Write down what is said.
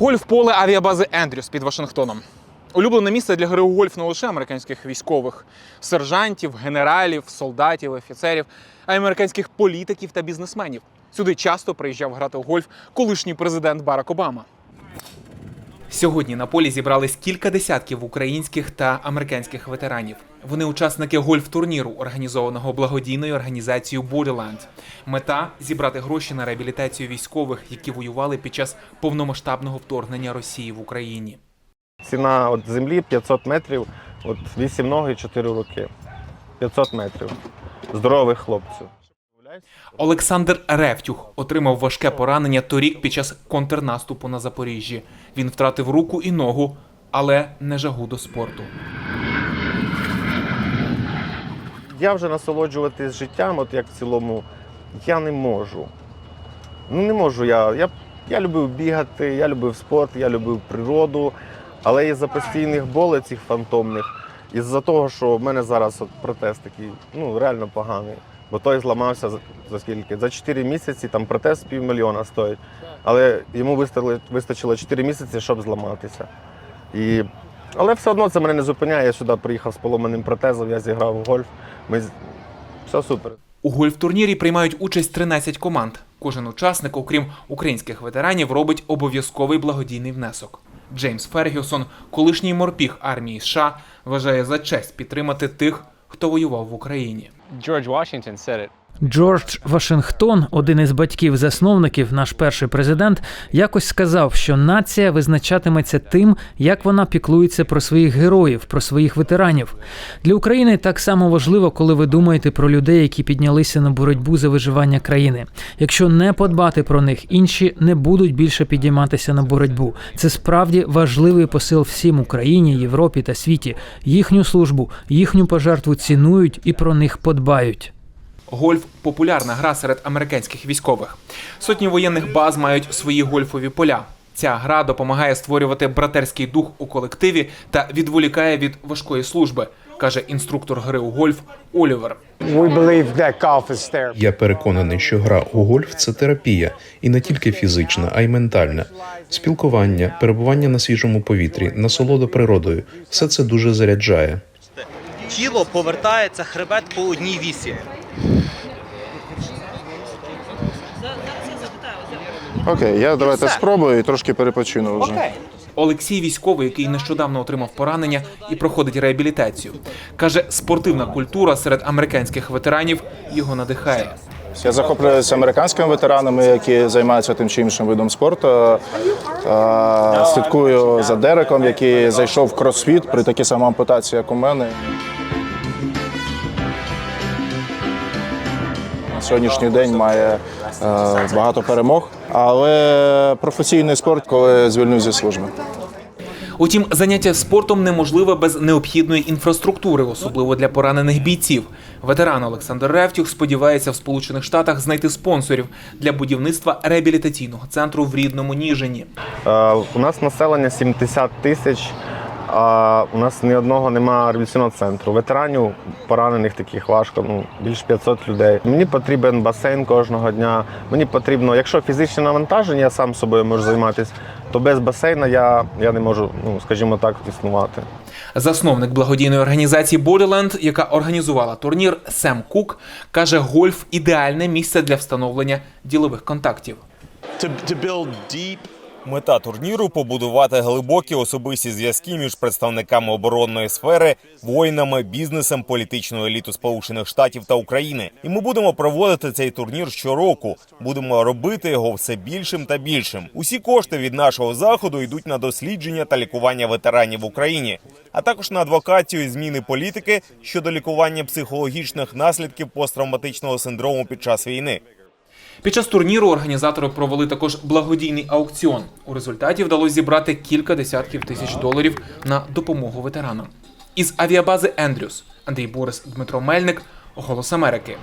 Гольф-поле авіабази Ендрюс під Вашингтоном. Улюблене місце для гри у гольф не лише американських військових, сержантів, генералів, солдатів, офіцерів, а й американських політиків та бізнесменів. Сюди часто приїжджав грати у гольф колишній президент Барак Обама. Сьогодні на полі зібрались кілька десятків українських та американських ветеранів. Вони учасники гольф-турніру, організованого благодійною організацією Borderland. Мета зібрати гроші на реабілітацію військових, які воювали під час повномасштабного вторгнення Росії в Україні. Ціна от землі 500 метрів, от 8 ноги, 4 роки. 500 метрів. Здорових хлопців. Олександр Ревтюх отримав важке поранення торік під час контрнаступу на Запоріжжі. Він втратив руку і ногу, але не жагу до спорту. Я вже насолоджуватись життям, от як в цілому, я не можу. Ну не можу я. Я, я любив бігати, я любив спорт, я любив природу, але із-за постійних болей цих фантомних, із-за того, що в мене зараз от протез такий, ну реально поганий. Бо той зламався за, за скільки? За 4 місяці там протез півмільйона стоїть. Але йому вистачило, вистачило 4 місяці, щоб зламатися. І... Але все одно це мене не зупиняє. Я сюди приїхав з поломаним протезом, я зіграв у гольф. Ми... з- Все супер. У гольф-турнірі приймають участь 13 команд. Кожен учасник, окрім українських ветеранів, робить обов'язковий благодійний внесок. Джеймс Фергюсон, колишній морпіг армії США, вважає за честь підтримати тих, хто воював в Україні. George Washington said it. Джордж Вашингтон, один із батьків-засновників, наш перший президент, якось сказав, що нація визначатиметься тим, як вона піклується про своїх героїв, про своїх ветеранів. Для України так само важливо, коли ви думаєте про людей, які піднялися на боротьбу за виживання країни. Якщо не подбати про них, інші не будуть більше підійматися на боротьбу. Це справді важливий посил всім Україні, Європі та світі. Їхню службу, їхню пожертву цінують і про них подбають. Гольф популярна гра серед американських військових. Сотні воєнних баз мають свої гольфові поля. Ця гра допомагає створювати братерський дух у колективі та відволікає від важкої служби, каже інструктор гри у гольф Олівер. Я переконаний, що гра у гольф це терапія, і не тільки фізична, а й ментальна. Спілкування, перебування на свіжому повітрі, насолода природою все це дуже заряджає. тіло повертається хребет по одній вісі. Окей, я давайте спробую і трошки перепочину вже. Окей. Олексій військовий, який нещодавно отримав поранення і проходить реабілітацію, каже, спортивна культура серед американських ветеранів його надихає. Я захоплююся американськими ветеранами, які займаються тим чи іншим видом спорту. Слідкую за Дереком, який зайшов в кросфіт при такій самій ампутації, як у мене. Сьогоднішній день має е, багато перемог, але професійний спорт, коли звільнюсь зі служби. Утім, заняття спортом неможливе без необхідної інфраструктури, особливо для поранених бійців. Ветеран Олександр Ревтюх сподівається в Сполучених Штатах знайти спонсорів для будівництва реабілітаційного центру в рідному Ніжині. Е, у нас населення 70 тисяч, а у нас ні одного немає реабілітаційного центру. Ветеранів поранених таких важко, ну більш 500 людей. Мені потрібен басейн кожного дня. Мені потрібно, якщо фізичне навантаження, я сам собою можу займатися, то без басейна я, я не можу, ну скажімо так, існувати. Засновник благодійної організації Borderland, яка організувала турнір, Сем Кук, каже, гольф ідеальне місце для встановлення ділових контактів. Мета турніру побудувати глибокі особисті зв'язки між представниками оборонної сфери, воїнами, бізнесом, політичною елітою Сполучених Штатів та України. І ми будемо проводити цей турнір щороку. Будемо робити його все більшим та більшим. Усі кошти від нашого заходу йдуть на дослідження та лікування ветеранів в Україні, а також на адвокацію і зміни політики щодо лікування психологічних наслідків посттравматичного синдрому під час війни. Під час турніру організатори провели також благодійний аукціон. У результаті вдалося зібрати кілька десятків тисяч доларів на допомогу ветеранам. Із авіабази Ендрюс Андрій Борис, Дмитро Мельник, Голос Америки.